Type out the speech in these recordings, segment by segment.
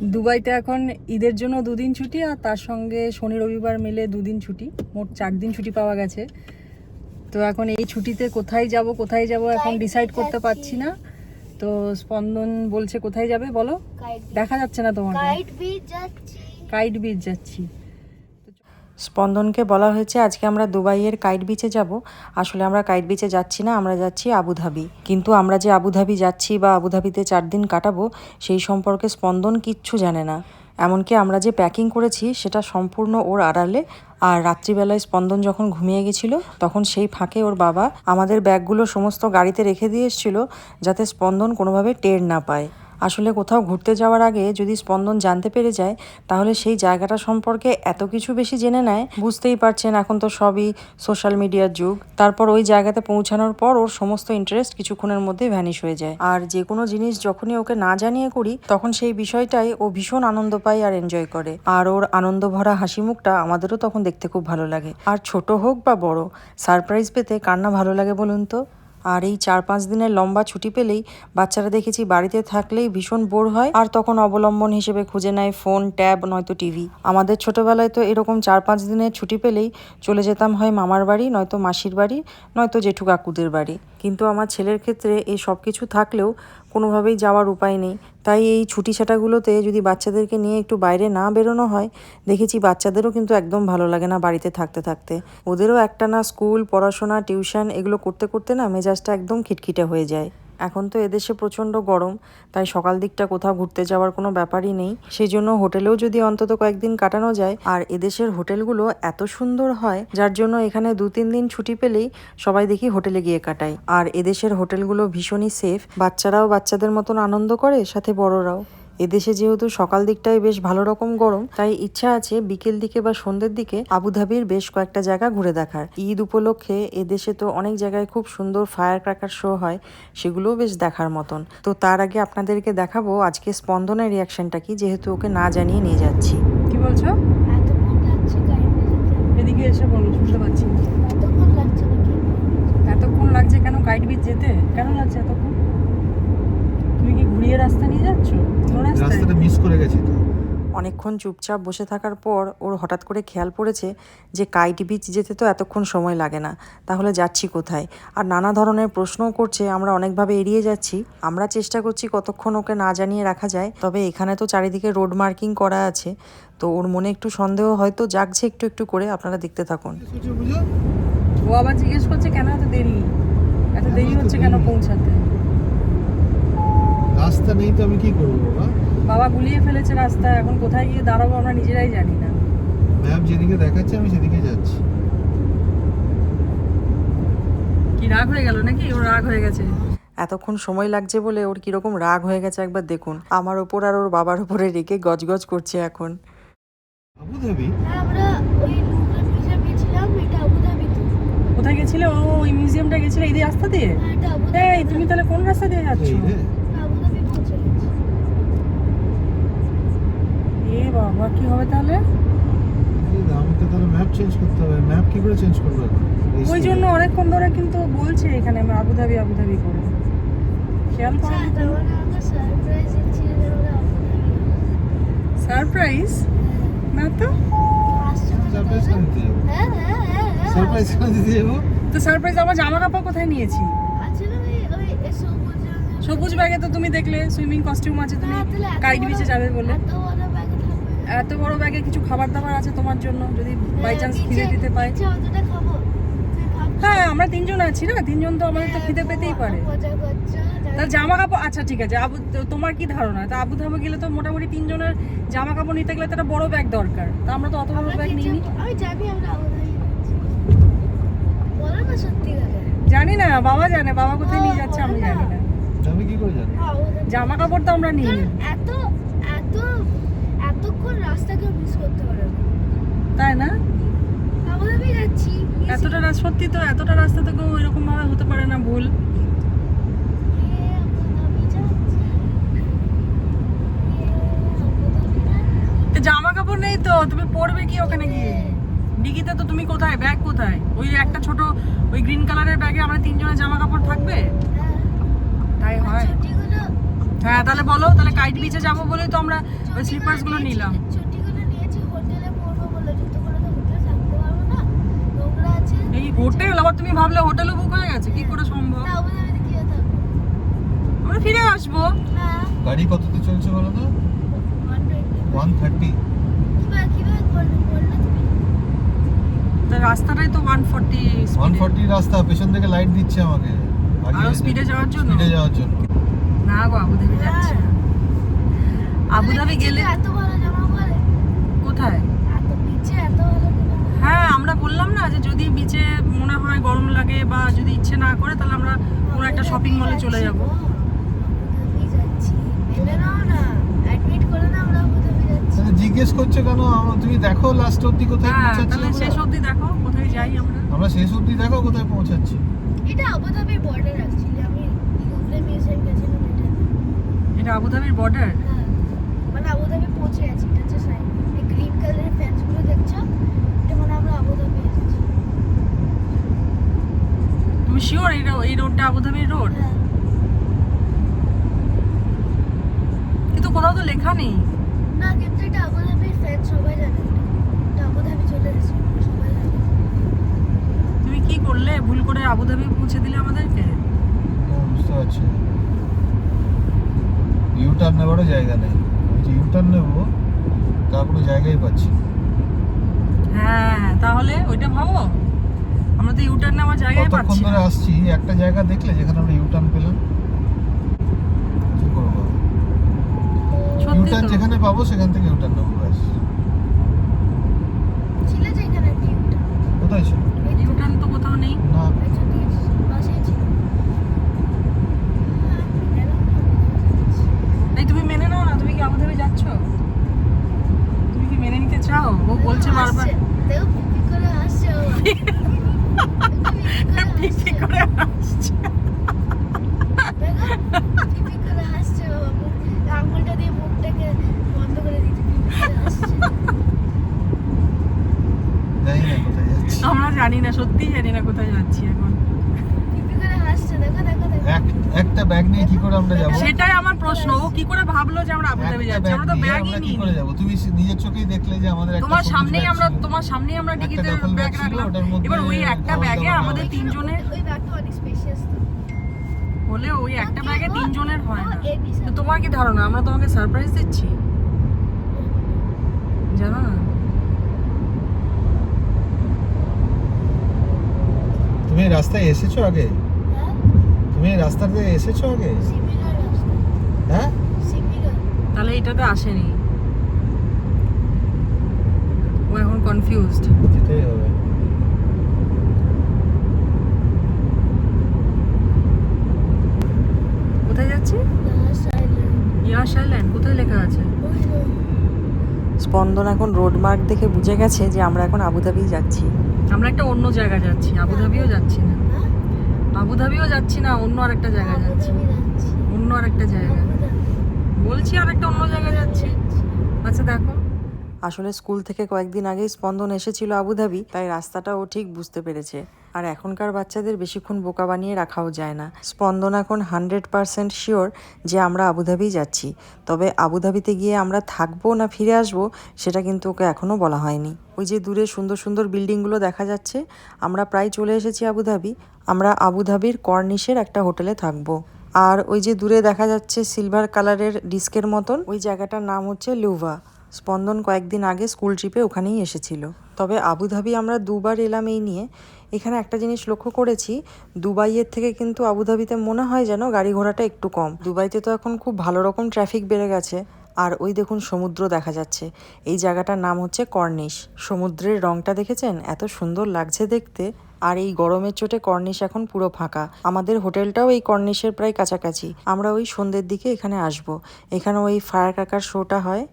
দুবাইতে এখন ঈদের জন্য দুদিন ছুটি আর তার সঙ্গে শনি রবিবার মিলে দুদিন ছুটি। মোট চার দিন ছুটি পাওয়া গেছে। তো এখন এই ছুটিতে কোথায় যাব কোথায় যাব এখন ডিসাইড করতে পারছি না। তো স্পন্দন বলছে কোথায় যাবে বলো? দেখা যাচ্ছে না তোমার। কাইট বিচ যাচ্ছি। স্পন্দনকে বলা হয়েছে, আজকে আমরা দুবাইয়ের কাইট বিচে যাব। আসলে আমরা কাইট বিচে যাচ্ছি না, আমরা যাচ্ছি আবুধাবি। কিন্তু আমরা যে আবুধাবি যাচ্ছি বা আবুধাবিতে চার দিন কাটাবো, সেই সম্পর্কে স্পন্দন কিচ্ছু জানে না। এমনকি আমরা যে প্যাকিং করেছি, সেটা সম্পূর্ণ ওর আড়ালে। আর রাত্রিবেলায় স্পন্দন যখন ঘুমিয়ে গেছিল, তখন সেই ফাঁকে ওর বাবা আমাদের ব্যাগগুলো সমস্ত গাড়িতে রেখে দিয়ে এসেছিল, যাতে স্পন্দন কোনোভাবে টের না পায়। আসলে কোথাও ঘুরতে যাওয়ার আগে যদি স্পন্দন জানতে পেরে যায়, তাহলে সেই জায়গাটা সম্পর্কে এত কিছু বেশি জেনে নেয়, বুঝতেই পারছেন এখন তো সবই সোশ্যাল মিডিয়ার যুগ। তারপর ওই জায়গাতে পৌঁছানোর পর ওর সমস্ত ইন্টারেস্ট কিছুক্ষণের মধ্যে ভ্যানিশ হয়ে যায়। আর যে কোনো জিনিস যখনই ওকে না জানিয়ে করি, তখন সেই বিষয়টাই ও ভীষণ আনন্দ পায় আর এনজয় করে। আর ওর আনন্দ ভরা হাসি মুখটা আমাদেরও তখন দেখতে খুব ভালো লাগে। আর ছোট হোক বা বড় সারপ্রাইজ পেতে কার না ভালো লাগে বলুন তো? আর এই চার পাঁচ দিনের লম্বা ছুটি পেলেই বাচ্চারা দেখেছি বাড়িতে থাকলেই ভীষণ বোর হয় আর তখন অবলম্বন হিসেবে খুঁজে নেয় ফোন, ট্যাব, নয়তো টিভি। আমাদের ছোটবেলায় তো এরকম চার পাঁচ দিনের ছুটি পেলেই চলে যেতাম হয় মামার বাড়ি, নয়তো মাসির বাড়ি, নয়তো জেঠু কাকুদের বাড়ি। কিন্তু আমার ছেলের ক্ষেত্রে এই সব কিছু থাকলেও কোনোভাবেই যাওয়ার উপায় নেই। তাই এই ছুটি ছাটাগুলোতে যদি বাচ্চাদেরকে নিয়ে একটু বাইরে না বেরোনো হয়, দেখেছি বাচ্চাদেরও কিন্তু একদম ভালো লাগে না বাড়িতে থাকতে থাকতে। ওদেরও একটা না স্কুল, পড়াশোনা, টিউশন এগুলো করতে করতে না মেজাজটা একদম খিটখিটে হয়ে যায়। এখন তো এদেশে প্রচণ্ড গরম, তাই সকাল দিকটা কোথাও ঘুরতে যাওয়ার কোনো ব্যাপারই নেই। সেই জন্য হোটেলেও যদি অন্তত কয়েকদিন কাটানো যায়, আর এদেশের হোটেলগুলো এত সুন্দর হয়, যার জন্য এখানে দু তিন দিন ছুটি পেলেই সবাই দেখি হোটেলে গিয়ে কাটায়। আর এদেশের হোটেলগুলো ভীষণই সেফ বাচ্চারাও বাচ্চাদের মতন আনন্দ করে, সাথে বড়রাও। এদেশে যেহেতু সকাল দিকটায় বেশ ভালো রকম গরম তাই ইচ্ছা আছে বিকেল দিকে বা সন্ধ্যের দিকে আবুধাবির বেশ কয়েকটা জায়গা ঘুরে দেখার। ঈদ উপলক্ষে এদেশে তো অনেক জায়গায় খুব সুন্দর ফায়ার ক্র্যাকার শো হয় সেগুলোও বেশ দেখার মতন। তো তার আগে আপনাদেরকে দেখাবো আজকে স্পন্দনের রিয়াকশনটা কি যেহেতু ওকে না জানিয়ে নিয়ে যাচ্ছি। কি বলছো? এতক্ষণ লাগছে এদিকে এসে বলো শুনতে পাচ্ছি এতক্ষণ লাগছে নাকি? এতক্ষণ লাগছে কেন গাইড বিচ যেতে? কেন লাগছে এতক্ষণ? রাস্তা নিয়ে যাচ্ছ? রাস্তাটা মিস করে গেছি তো। অনেকক্ষণ চুপচাপ বসে থাকার পর ওর হঠাৎ করে খেয়াল পড়েছে যে কাইট বিচ যেতে তো এতক্ষণ সময় লাগে না তাহলে যাচ্ছি কোথায়? আর নানা ধরনের প্রশ্নও করছে আমরা অনেকভাবে এড়িয়ে যাচ্ছি আমরা চেষ্টা করছি কতক্ষণ ওকে না জানিয়ে রাখা যায় তবে এখানে তো চারিদিকে রোড মার্কিং করা আছে তো ওর মনে একটু সন্দেহ হয়তো জাগছে একটু একটু করে আপনারা দেখতে থাকুন। ও আবার জিজ্ঞেস করছে কেন এত দেরি? এত দেরি হচ্ছে কেন পৌঁছাতে? রাস্তা নেই তো আমি কি করব বাবা? বাবা গুলিয়ে ফেলেছে রাস্তা এখন কোথায় গিয়ে দাঁড়াবো আমরা নিজেরাই জানি না। ম্যাপ যেদিকে দেখাচ্ছে আমি সেদিকে যাচ্ছি। কি রাগ হয়ে গেল নাকি? ওর রাগ হয়ে গেছে। এতক্ষণ সময় লাগছে বলে ওর কীরকম রাগ হয়ে গেছে একবার দেখুন। আমার ওপর আর ওর বাবার উপরে রেখে গজগজ করছে এখন। আবুধাবি? হ্যাঁ আমরা ওই লুকরান বিচে গেছিলাম এটা আবুধাবি কোথায় গেছিলে? ও ওই মিউজিয়ামটা গেছিলে এই রাস্তা দিয়ে? হ্যাঁ এই তুমি তাহলে কোন রাস্তা দিয়ে যাচ্ছ এই রে আবুধাবি পৌঁছে গেছি বাবা কি হবে তাহলে? আমাকে তাহলে ম্যাপ চেঞ্জ করতে হবে। ম্যাপ কি করে চেঞ্জ করব? ওই জন্য অনেকক্ষণ ধরে কিন্তু বলছে এখানে আমি আবুধাবি আবুধাবি করে। খেয়াল আচ্ছা করো তার মানে আমাকে সারপ্রাইজ দিচ্ছি যে আমরা আবুধাবি। সারপ্রাইজ না তো? সারপ্রাইজ যাব। হ্যাঁ হ্যাঁ হ্যাঁ হ্যাঁ তো সারপ্রাইজ আমার জামা কাপড় কোথায় নিয়েছি? সবুজ ব্যাগে তো তুমি দেখলে সুইমিং কস্টিউম আছে তুমি হ্যাঁ, কাইট বিচে যাবে বলে। এত বড় ব্যাগে কিছু খাবার দাবার আছে তোমার জন্য যদি বাই চান্স খিদে দিতে পাই? হ্যাঁ আমরা তিনজন আছি না তিনজন তো আমাদের তো হ্যাঁ, খিদে পেতেই পারে। তাহলে জামা কাপড় আচ্ছা ঠিক আছে আবু তো তোমার কি ধারণা? তা আবু ধাবি গেলে তো মোটামুটি তিনজনের জামা কাপড় নিতে গেলে তো একটা বড় ব্যাগ দরকার। তা আমরা তো অত বড় ব্যাগ নিই না জানি না বাবা জানে বাবা কোথায় নিয়ে যাচ্ছে আমি জানি না। জামা কাপড় তো আমরা নিই এত এত এতক্ষণ রাস্তাকে মিস করতে পারে না। তাই না? যাচ্ছি এতটা রাস্তা সত্যি তো এতটা রাস্তা থেকে এরকম ভাবে হতে পারে না ভুল। তো জামা কাপড় নেই তো তুমি পরবে কি ওখানে গিয়ে? ডিগিতে তো তুমি কোথায়? ব্যাগ কোথায়? ওই একটা ছোট ওই গ্রিন কালারের ব্যাগে আমরা তিনজনের জামা কাপড় থাকবে? হ্যাঁ, হয় হ্যাঁ তাহলে বলো তাহলে কাইট বিচে যাব বলেই তো আমরা ওই স্লিপার্সগুলো নিলাম। ছুটিগুলো নিয়েছি হোটেলে পড়ব বলে জুতো করে তো হোটেলে থাকতে পারব না নোংরা আছে। এই হোটেল আবার তুমি ভাবলে হোটেলও বুক হয়ে গেছে কি করে সম্ভব? আমরা ফিরে আসব। না গাড়ি কততে চলছে বলো তো? ওয়ান থার্টি কীভাবে কীভাবে করলে করলে তুমি? তা রাস্তাটাই তো ওয়ান ফর্টি ওয়ান ফর্টি রাস্তা পেছন থেকে লাইট দিচ্ছে আমাকে। আরও স্পিডে যাওয়ার জন্য? স্পিডে যাওয়ার জন্য। না গো আবুধাবি যাচ্ছে না। আবুধাবি গেলে এত ভালো জামা পরে কোথায়? এত নিচে এত ভালো হ্যাঁ আমরা বললাম না যে যদি বিচে মনে হয় গরম লাগে বা যদি ইচ্ছে না করে তাহলে আমরা কোনো একটা শপিং মলে চলে যাব। আবুধাবি আবুধাবি জিজ্ঞেস করছ কেন? আমরা- তুমি দেখো লাস্ট অবধি কোথায় হ্যাঁ পৌঁছাচ্ছি তাহলে শেষ অবধি দেখো কোথায় যাই আমরা। আমরা শেষ অবধি দেখো কোথায় পৌঁছাচ্ছি। এটা আবুধাবির বর্ডার অ্যাকচুয়ালি আমি লুভরে মিউজিয়াম গেছিলাম এটা এটা আবুধাবির বর্ডার হ্যাঁ মানে আবুধাবি পৌঁছে গেছি এটা হচ্ছে সাইন এই গ্রিন কালারের ফেন্সগুলো দেখছ? এটা মানে আমরা আবুধাবি এসেছি। তুমি শিওর এই রো- এই রোডটা আবুধাবির রোড হ্যাঁ। কিন্তু কোথাও তো লেখা নেই। না কিন্তু এটা আবুধাবির ফ্যান্স সবাই জানে। এটা। এটা আবুধাবি চলে এসেছে সবাই জানে। তুমি কি করলে? ভুল করে আবুধাবি পৌঁছে দিলে আমাদেরকে? বুঝতে পারছি ইউটার্ন নেবারও জায়গা নেই। ওই যে ইউটার্ন নেব তার কোনো জায়গাই পাচ্ছি। হ্যাঁ তাহলে ওইটা ভাবো। আমরা তো ইউটার্ন নেওয়ার জায়গায় কতক্ষণ পাচ্ছি ধরে আসছি একটা জায়গা দেখলে যেখানে আমরা ইউটার্ন পেলাম কি করব? ইউটার্ন যেখানে পাবো সেখান থেকে ইউটার্ন নেব ব্যাস। ছিল যে এখানে একটা ইউটা কোথায় ছিল ইউটার্ন তো কোথাও নেই না পেছন দিয়ে পাশেই ছিল হ্যাঁ, মেনে নাও না, আবুধাবি যাচ্ছি। এই তুমি মেনে নাও না তুমি কি আবুধাবি যাচ্ছ তুমি কি মেনে নিতে চাও ও বলছে বারবার। পিপি করে হাসছে পিপি করে হাসছে আঙুলটা দিয়ে মুখটাকে বন্ধ করে যাচ্ছি। আমরা জানি না সত্যি জানি না কোথায় যাচ্ছি এখন। পিপি হাসছে দেখো দেখো দেখো। একটা ব্যাগ নিয়ে কি করে আমরা যাব? সেটাই প্রশ্ন ও কি করে ভাবলো যে আমরা আবুধাবি যাচ্ছি? আমরা তো ব্যাগই নিই করে যাব? তুমি নিজের চোখেই দেখলে যে আমাদের তোমার সামনেই আমরা তোমার সামনেই আমরা ব্যাগ রাখলাম। এবার ওই একটা ব্যাগে আমাদের তিনজনের ওই ব্যাগটা অনেক হলে ওই একটা কি ব্যাগে তিনজনের হয় না। তো তোমার কি ধারণা? আমরা তোমাকে সারপ্রাইজ দিচ্ছি? জানো না? তুমি রাস্তায় এসেছ আগে? হ্যাঁ? তুমি রাস্তাতে এসেছ আগে? হ্যাঁ? তাহলে এটাতে আসেনি। ও এখন কনফিউজড যেতেই হবে। কোথায় যাচ্ছি? ইয়াস আইল্যান্ড কোথায় লেখা আছে? স্পন্দন এখন রোড মার্ক দেখে বুঝে গেছে যে আমরা এখন আবুধাবি যাচ্ছি। আমরা একটা অন্য জায়গায় যাচ্ছি আবুধাবিও যাচ্ছি না। আবুধাবিও যাচ্ছি না অন্য আরেকটা জায়গায় যাচ্ছি। অন্য আরেকটা জায়গায়। বলছি আর একটা অন্য জায়গায় যাচ্ছি। আচ্ছা দেখো। আসলে স্কুল থেকে কয়েকদিন আগেই স্পন্দন এসেছিল আবুধাবি, তাই রাস্তাটা ও ঠিক বুঝতে পেরেছে। আর এখনকার বাচ্চাদের বেশিক্ষণ বোকা বানিয়ে রাখাও যায় না। স্পন্দন এখন হান্ড্রেড পারসেন্ট শিওর যে আমরা আবুধাবি যাচ্ছি। তবে আবুধাবিতে গিয়ে আমরা থাকব না ফিরে আসব, সেটা কিন্তু ওকে এখনও বলা হয়নি। ওই যে দূরে সুন্দর সুন্দর বিল্ডিংগুলো দেখা যাচ্ছে, আমরা প্রায় চলে এসেছি আবুধাবি। আমরা আবুধাবির কর্নিশের একটা হোটেলে থাকব। আর ওই যে দূরে দেখা যাচ্ছে সিলভার কালারের ডিস্কের মতন, ওই জায়গাটার নাম হচ্ছে লুভা স্পন্দন কয়েকদিন আগে স্কুল ট্রিপে ওখানেই এসেছিল। তবে আবুধাবি আমরা দুবার এলাম এই নিয়ে। এখানে একটা জিনিস লক্ষ্য করেছি, দুবাইয়ের থেকে কিন্তু আবুধাবিতে মনে হয় যেন গাড়ি ঘোড়াটা একটু কম। দুবাইতে তো এখন খুব ভালো রকম ট্রাফিক বেড়ে গেছে। আর ওই দেখুন সমুদ্র দেখা যাচ্ছে। এই জায়গাটার নাম হচ্ছে কর্নিশ সমুদ্রের রংটা দেখেছেন? এত সুন্দর লাগছে দেখতে। আর এই গরমের চোটে কর্নিশ এখন পুরো ফাঁকা। আমাদের হোটেলটাও এই কর্নিশের প্রায় কাছাকাছি। আমরা ওই সন্ধ্যের দিকে এখানে আসব। এখানে ওই ফায়ার কাকার শোটা হয়।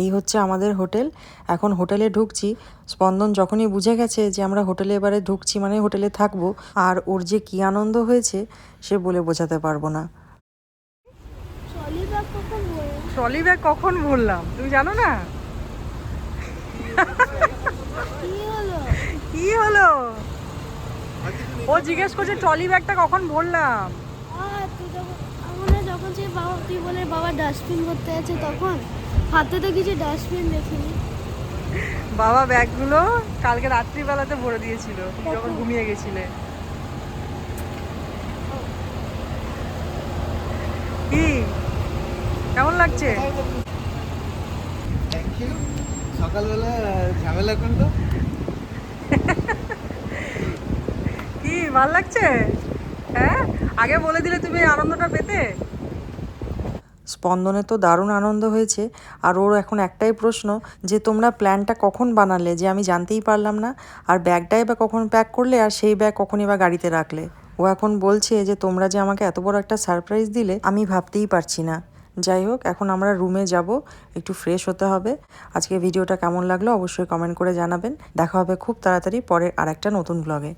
এই হচ্ছে আমাদের হোটেল। এখন হোটেলে ঢুকছি। স্পন্দন যখনই বুঝে গেছে যে আমরা হোটেলে এবারে ঢুকছি মানে হোটেলে থাকব আর ওর যে কী আনন্দ হয়েছে সে বলে বোঝাতে পারব না। ট্রলি ব্যাগ কখন বললাম তুমি জানো না? কি হলো? ও জিজ্ঞেস করছে ট্রলি ব্যাগটা কখন ভরলাম? যখন বাবা তুই বলে বাবা ডাস্টবিন করতে আছে তখন? হাতে তো কিছু ডাস্টবিন দেখিনি। বাবা ব্যাগগুলো কালকে রাত্রিবেলাতে ভরে দিয়েছিল যখন ঘুমিয়ে গেছিলে। কি? কেমন লাগছে? সকালবেলা ঝামেলা করল কি ভালো লাগছে? হ্যাঁ? আগে বলে দিলে তুমি আনন্দটা পেতে? স্পন্দনে তো দারুণ আনন্দ হয়েছে। আর ওর এখন একটাই প্রশ্ন, যে তোমরা প্ল্যানটা কখন বানালে, যে আমি জানতেই পারলাম না। আর ব্যাগটাই বা কখন প্যাক করলে, আর সেই ব্যাগ কখনই বা গাড়িতে রাখলে। ও এখন বলছে যে, তোমরা যে আমাকে এত বড় একটা সারপ্রাইজ দিলে, আমি ভাবতেই পারছি না। যাই হোক, এখন আমরা রুমে যাব, একটু ফ্রেশ হতে হবে। আজকে ভিডিওটা কেমন লাগল, অবশ্যই কমেন্ট করে জানাবেন। দেখা হবে খুব তাড়াতাড়ি পরের আর একটা নতুন ব্লগে